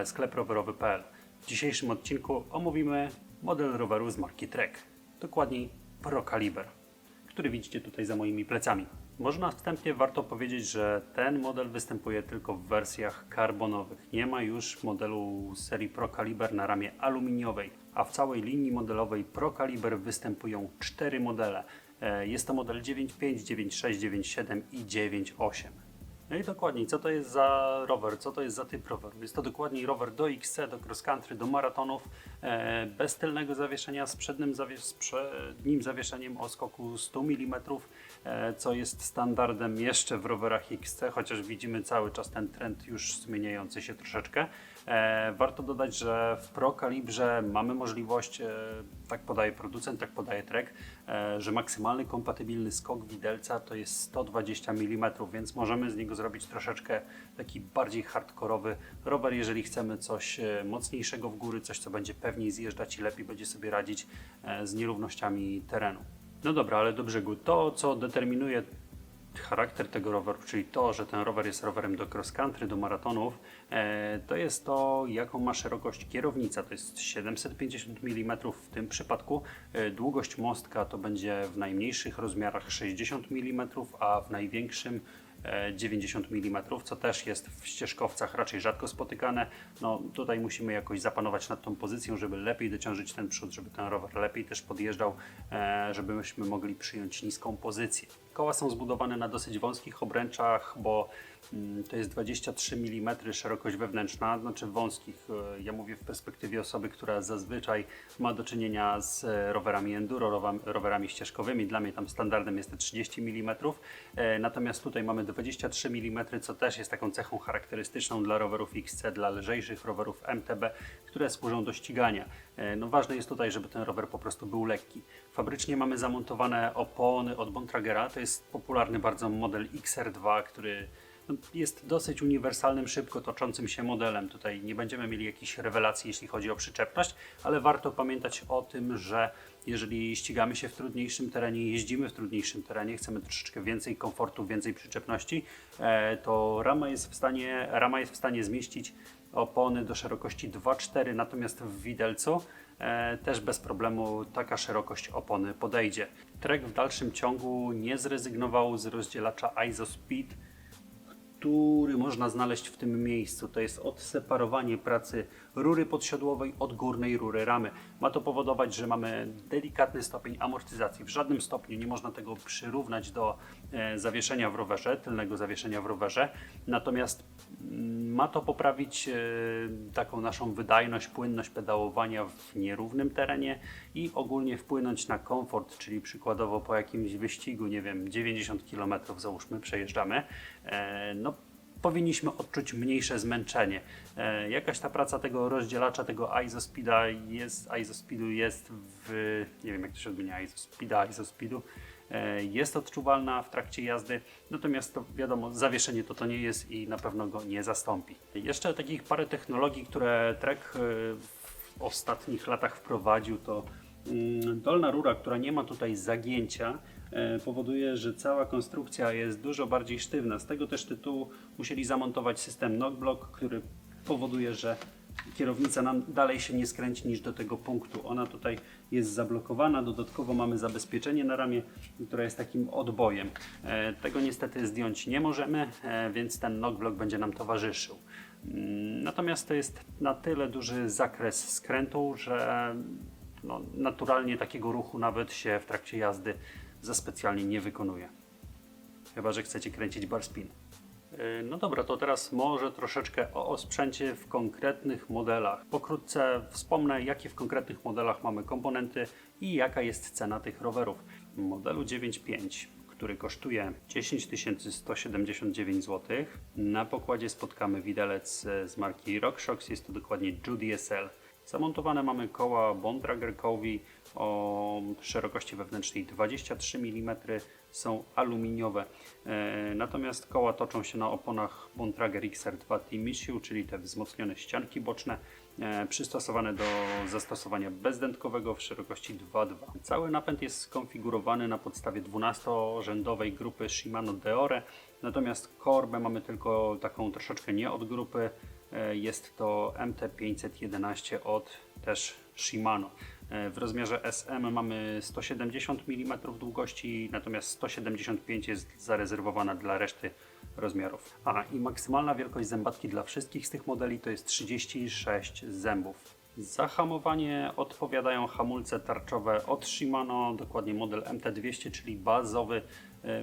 kanale sklep rowerowy.pl. W dzisiejszym odcinku omówimy model roweru z marki Trek, dokładniej Pro Caliber, który widzicie tutaj za moimi plecami. Może na wstępie warto powiedzieć, że ten model występuje tylko w wersjach karbonowych. Nie ma już modelu serii Pro Caliber na ramie aluminiowej, a w całej linii modelowej Pro Caliber występują cztery modele. E, Jest to model 9.5, 9.6, 9.7 i 9.8. No i dokładniej, co to jest za rower, co to jest za typ roweru? Jest to dokładniej rower do XC, do cross country, do maratonów, e, bez tylnego zawieszenia, z przednim, z przednim zawieszeniem o skoku 100 mm, e, co jest standardem jeszcze w rowerach XC, chociaż widzimy cały czas ten trend już zmieniający się troszeczkę. E, warto dodać, że w Pro Kalibrze mamy możliwość, e, tak podaje producent, tak podaje Trek, e, że maksymalny kompatybilny skok widelca to jest 120 mm, więc możemy z niego zrobić troszeczkę taki bardziej hardkorowy rower, jeżeli chcemy coś mocniejszego w góry, coś co będzie pewniej zjeżdżać i lepiej będzie sobie radzić z nierównościami terenu. No dobra, ale do brzegu. To, co determinuje charakter tego roweru, czyli to, że ten rower jest rowerem do cross country, do maratonów, e, to jest to, jaką ma szerokość kierownica. To jest 750 mm w tym przypadku. E, długość mostka to będzie w najmniejszych rozmiarach 60 mm, a w największym e, 90 mm, co też jest w ścieżkowcach raczej rzadko spotykane. No tutaj musimy jakoś zapanować nad tą pozycją, żeby lepiej dociążyć ten przód, żeby ten rower lepiej też podjeżdżał, e, żebyśmy mogli przyjąć niską pozycję. Koła są zbudowane na dosyć wąskich obręczach, bo to jest 23 mm szerokość wewnętrzna, znaczy wąskich. e, Ja mówię w perspektywie osoby, która zazwyczaj ma do czynienia z e, rowerami enduro, rowerami ścieżkowymi. Dla mnie tam standardem jest te 30 mm. E, Natomiast tutaj mamy 23 mm, co też jest taką cechą charakterystyczną dla rowerów XC, dla lżejszych rowerów MTB, które służą do ścigania. No ważne jest tutaj, żeby ten rower po prostu był lekki. Fabrycznie mamy zamontowane opony od Bontragera. To jest popularny bardzo model XR2, który jest dosyć uniwersalnym, szybko toczącym się modelem. Tutaj nie będziemy mieli jakichś rewelacji, jeśli chodzi o przyczepność, ale warto pamiętać o tym, że jeżeli ścigamy się w trudniejszym terenie, jeździmy w trudniejszym terenie, chcemy troszeczkę więcej komfortu, więcej przyczepności, e, to rama jest w stanie, rama jest w stanie zmieścić opony do szerokości 2,4, natomiast w widelcu e, też bez problemu taka szerokość opony podejdzie. Trek w dalszym ciągu nie zrezygnował z rozdzielacza ISOSpeed, który można znaleźć w tym miejscu. To jest odseparowanie pracy rury podsiodłowej od górnej rury ramy. Ma to powodować, że mamy delikatny stopień amortyzacji. W żadnym stopniu nie można tego przyrównać do e, zawieszenia w rowerze, tylnego zawieszenia w rowerze. Natomiast mm, ma to poprawić e, taką naszą wydajność, płynność pedałowania w nierównym terenie i ogólnie wpłynąć na komfort, czyli przykładowo po jakimś wyścigu, nie wiem, 90 km załóżmy przejeżdżamy, e, no powinniśmy odczuć mniejsze zmęczenie. E, jakaś ta praca tego rozdzielacza, tego isospeeda jest, isospeedu jest w, nie wiem jak to się odmienia, isospeeda, isospeedu, e, jest odczuwalna w trakcie jazdy, natomiast to wiadomo, zawieszenie to to nie jest i na pewno go nie zastąpi. Jeszcze takich parę technologii, które Trek e, w ostatnich latach wprowadził, to mm, dolna rura, która nie ma tutaj zagięcia, powoduje, że cała konstrukcja jest dużo bardziej sztywna. Z tego też tytułu musieli zamontować system knockblock, który powoduje, że kierownica nam dalej się nie skręci niż do tego punktu. Ona tutaj jest zablokowana. Dodatkowo mamy zabezpieczenie na ramię, które jest takim odbojem. E, Tego niestety zdjąć nie możemy, e, więc ten knockblock będzie nam towarzyszył. Mm, Natomiast to jest na tyle duży zakres skrętu, że no, naturalnie takiego ruchu nawet się w trakcie jazdy za specjalnie nie wykonuje. Chyba, że chcecie kręcić bar spin. Yy, No dobra, to teraz może troszeczkę o osprzęcie w konkretnych modelach. Pokrótce wspomnę, jakie w konkretnych modelach mamy komponenty i jaka jest cena tych rowerów. Modelu 9.5, który kosztuje 10 179 zł, na pokładzie spotkamy widelec e, z marki RockShox, jest to dokładnie Judy SL. Zamontowane mamy koła Bontrager Covey o szerokości wewnętrznej 23 mm, są aluminiowe. E, natomiast koła toczą się na oponach Bontrager XR2 Team Issue, czyli te wzmocnione ścianki boczne, e, przystosowane do zastosowania bezdętkowego w szerokości 2.2. Cały napęd jest skonfigurowany na podstawie 12-rzędowej grupy Shimano Deore, natomiast korbę mamy tylko taką troszeczkę nie od grupy, Jest to MT511 od też Shimano. E, W rozmiarze SM mamy 170 mm długości, natomiast 175 jest zarezerwowana dla reszty rozmiarów. A i maksymalna wielkość zębatki dla wszystkich z tych modeli to jest 36 zębów. Za hamowanie odpowiadają hamulce tarczowe od Shimano, dokładnie model MT200, czyli bazowy e,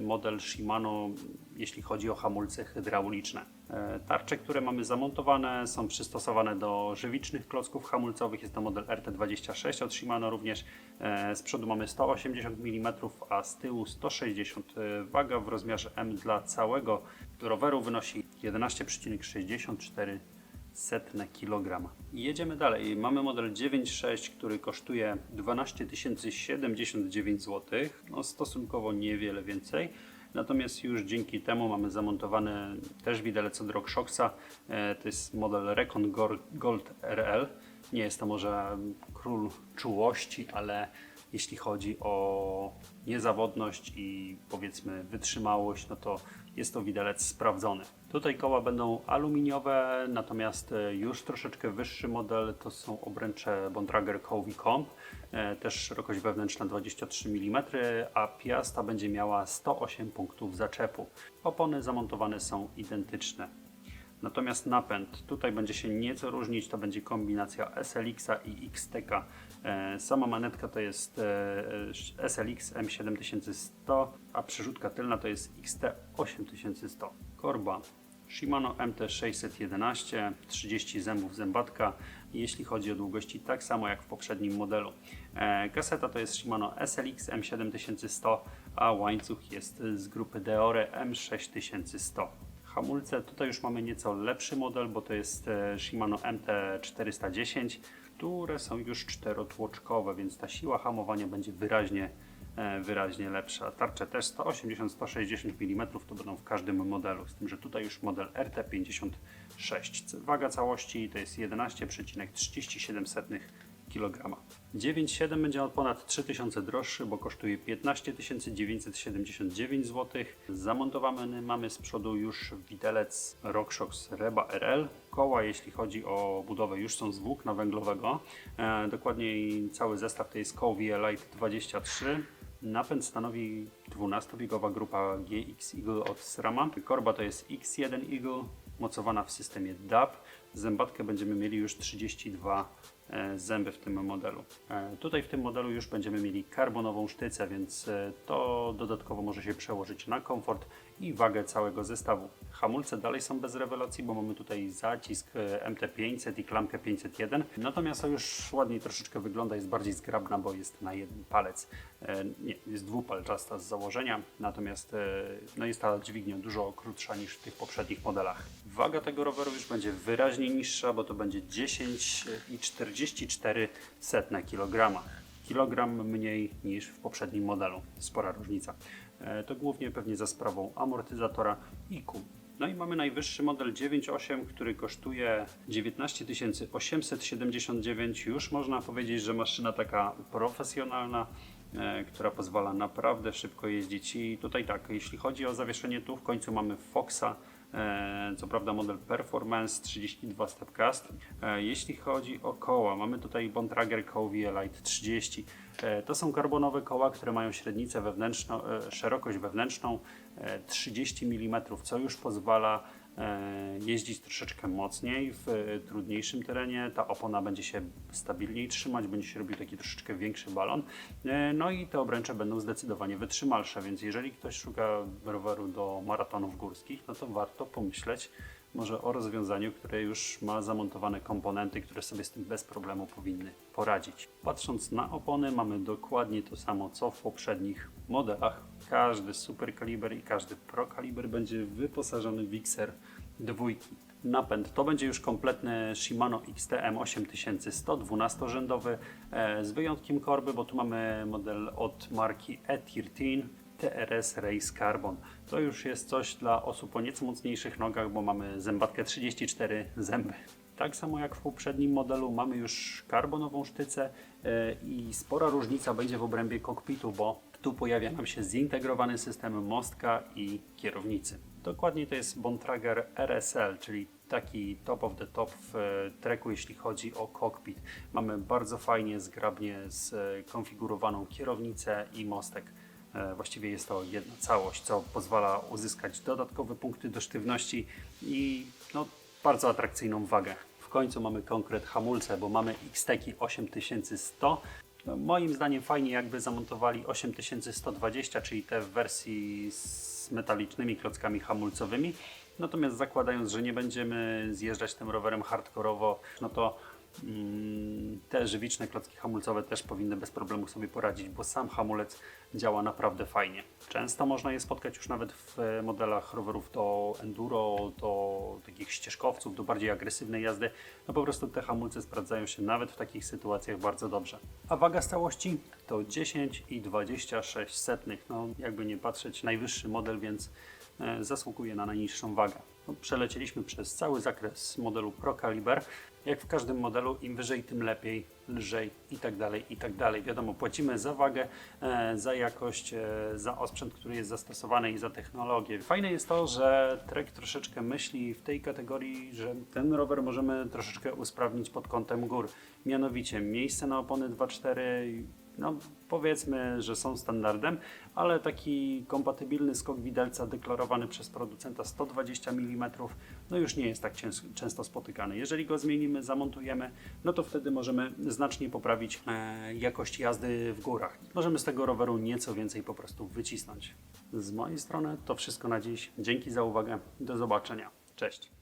model Shimano, jeśli chodzi o hamulce hydrauliczne. E, Tarcze, które mamy zamontowane, są przystosowane do żywicznych klocków hamulcowych. Jest to model RT26 od Shimano również. E, Z przodu mamy 180 mm, a z tyłu 160 e, Waga w rozmiarze M dla całego roweru wynosi 11,64 setne kilograma. I jedziemy dalej. Mamy model 9.6, który kosztuje 12 079 zł. No stosunkowo niewiele więcej. Natomiast już dzięki temu mamy zamontowany też widelec od RockShoxa. E, To jest model Recon Gold RL. Nie jest to może król czułości, ale jeśli chodzi o niezawodność i powiedzmy wytrzymałość, no to jest to widelec sprawdzony. Tutaj koła będą aluminiowe, natomiast e, już troszeczkę wyższy model to są obręcze Bontrager Covey Comp, e, też szerokość wewnętrzna 23 mm, a piasta będzie miała 108 punktów zaczepu. Opony zamontowane są identyczne. Natomiast napęd tutaj będzie się nieco różnić, to będzie kombinacja SLX-a i XTK. E, Sama manetka to jest SLX M7100, a przerzutka tylna to jest XT8100. Korba Shimano MT611, 30 zębów zębatka. Jeśli chodzi o długości, tak samo jak w poprzednim modelu. E, Kaseta to jest Shimano SLX M7100, a łańcuch jest z grupy Deore M6100 hamulce. Tutaj już mamy nieco lepszy model, bo to jest e, Shimano MT410, które są już czterotłoczkowe, więc ta siła hamowania będzie wyraźnie, e, wyraźnie lepsza. Tarcze też 180-160 mm to będą w każdym modelu, z tym, że tutaj już model RT56. Waga całości to jest 11,37 kg. 9.7 będzie od ponad 3000 droższy, bo kosztuje 15 979 zł. Zamontowany mamy z przodu już widelec RockShox Reba RL. Koła, jeśli chodzi o budowę, już są z włókna węglowego. E, dokładniej cały zestaw to jest Covey Elite 23. Napęd stanowi 12-biegowa grupa GX Eagle od SRAMA. Korba to jest X1 Eagle, mocowana w systemie DAP. Zębatkę będziemy mieli już 32 e, zęby w tym modelu. E, Tutaj w tym modelu już będziemy mieli karbonową sztycę, więc e, to dodatkowo może się przełożyć na komfort i wagę całego zestawu. Hamulce dalej są bez rewelacji, bo mamy tutaj zacisk e, MT500 i klamkę 501. Natomiast to już ładniej troszeczkę wygląda, jest bardziej zgrabna, bo jest na jeden palec. E, Nie, jest dwupalczasta z założenia, natomiast e, no jest ta dźwignia dużo krótsza niż w tych poprzednich modelach. Waga tego roweru już będzie wyraźnie niższa, bo to będzie 10,44 setne kilograma. Kilogram mniej niż w poprzednim modelu. Spora różnica. E, To głównie pewnie za sprawą amortyzatora i kół. No i mamy najwyższy model 9.8, który kosztuje 19 879. Już można powiedzieć, że maszyna taka profesjonalna, e, która pozwala naprawdę szybko jeździć. I tutaj tak, jeśli chodzi o zawieszenie tu, w końcu mamy Foxa, co prawda model Performance 32 Stepcast. E, Jeśli chodzi o koła, mamy tutaj Bontrager Covey Elite 30. E, To są karbonowe koła, które mają średnicę wewnętrzną, e, szerokość wewnętrzną e, 30 mm, co już pozwala e, jeździć troszeczkę mocniej w e, trudniejszym terenie. Ta opona będzie się stabilniej trzymać, będzie się robił taki troszeczkę większy balon. E, No i te obręcze będą zdecydowanie wytrzymalsze, więc jeżeli ktoś szuka roweru do maratonów górskich, no to warto pomyśleć może o rozwiązaniu, które już ma zamontowane komponenty, które sobie z tym bez problemu powinny poradzić. Patrząc na opony, mamy dokładnie to samo co w poprzednich modelach. Każdy super kaliber i każdy pro kaliber będzie wyposażony w Xer dwójki. Napęd to będzie już kompletny Shimano XTM 8100 12-rzędowy e, z wyjątkiem korby, bo tu mamy model od marki E13 TRS Race Carbon. To już jest coś dla osób o nieco mocniejszych nogach, bo mamy zębatkę 34 zęby. Tak samo jak w poprzednim modelu mamy już karbonową sztycę e, i spora różnica będzie w obrębie kokpitu, bo Tu pojawia nam się zintegrowany system mostka i kierownicy. Dokładniej to jest Bontrager RSL, czyli taki top of the top w e, treku, jeśli chodzi o cockpit. Mamy bardzo fajnie, zgrabnie skonfigurowaną kierownicę i mostek. E, Właściwie jest to jedna całość, co pozwala uzyskać dodatkowe punkty do sztywności i no, bardzo atrakcyjną wagę. W końcu mamy konkret hamulce, bo mamy Xteki 8100. No, moim zdaniem fajnie jakby zamontowali 8120, czyli te w wersji z metalicznymi klockami hamulcowymi. Natomiast zakładając, że nie będziemy zjeżdżać tym rowerem hardkorowo, no to te żywiczne klocki hamulcowe też powinny bez problemu sobie poradzić, bo sam hamulec działa naprawdę fajnie. Często można je spotkać już nawet w e, modelach rowerów do enduro, do takich ścieżkowców, do bardziej agresywnej jazdy. No po prostu te hamulce sprawdzają się nawet w takich sytuacjach bardzo dobrze. A waga z całości to 10,26 setnych. No jakby nie patrzeć, najwyższy model, więc e, zasługuje na najniższą wagę. No, przelecieliśmy przez cały zakres modelu Pro Caliber. Jak w każdym modelu, im wyżej, tym lepiej, lżej i tak dalej, i tak dalej. Wiadomo, płacimy za wagę, e, za jakość, e, za osprzęt, który jest zastosowany i za technologię. Fajne jest to, że Trek troszeczkę myśli w tej kategorii, że ten rower możemy troszeczkę usprawnić pod kątem gór. Mianowicie miejsce na opony 2.4 no powiedzmy, że są standardem, ale taki kompatybilny skok widelca deklarowany przez producenta 120 mm, no już nie jest tak często spotykany. Jeżeli go zmienimy, zamontujemy, no to wtedy możemy znacznie poprawić e, jakość jazdy w górach. Możemy z tego roweru nieco więcej po prostu wycisnąć. Z mojej strony to wszystko na dziś. Dzięki za uwagę. Do zobaczenia. Cześć.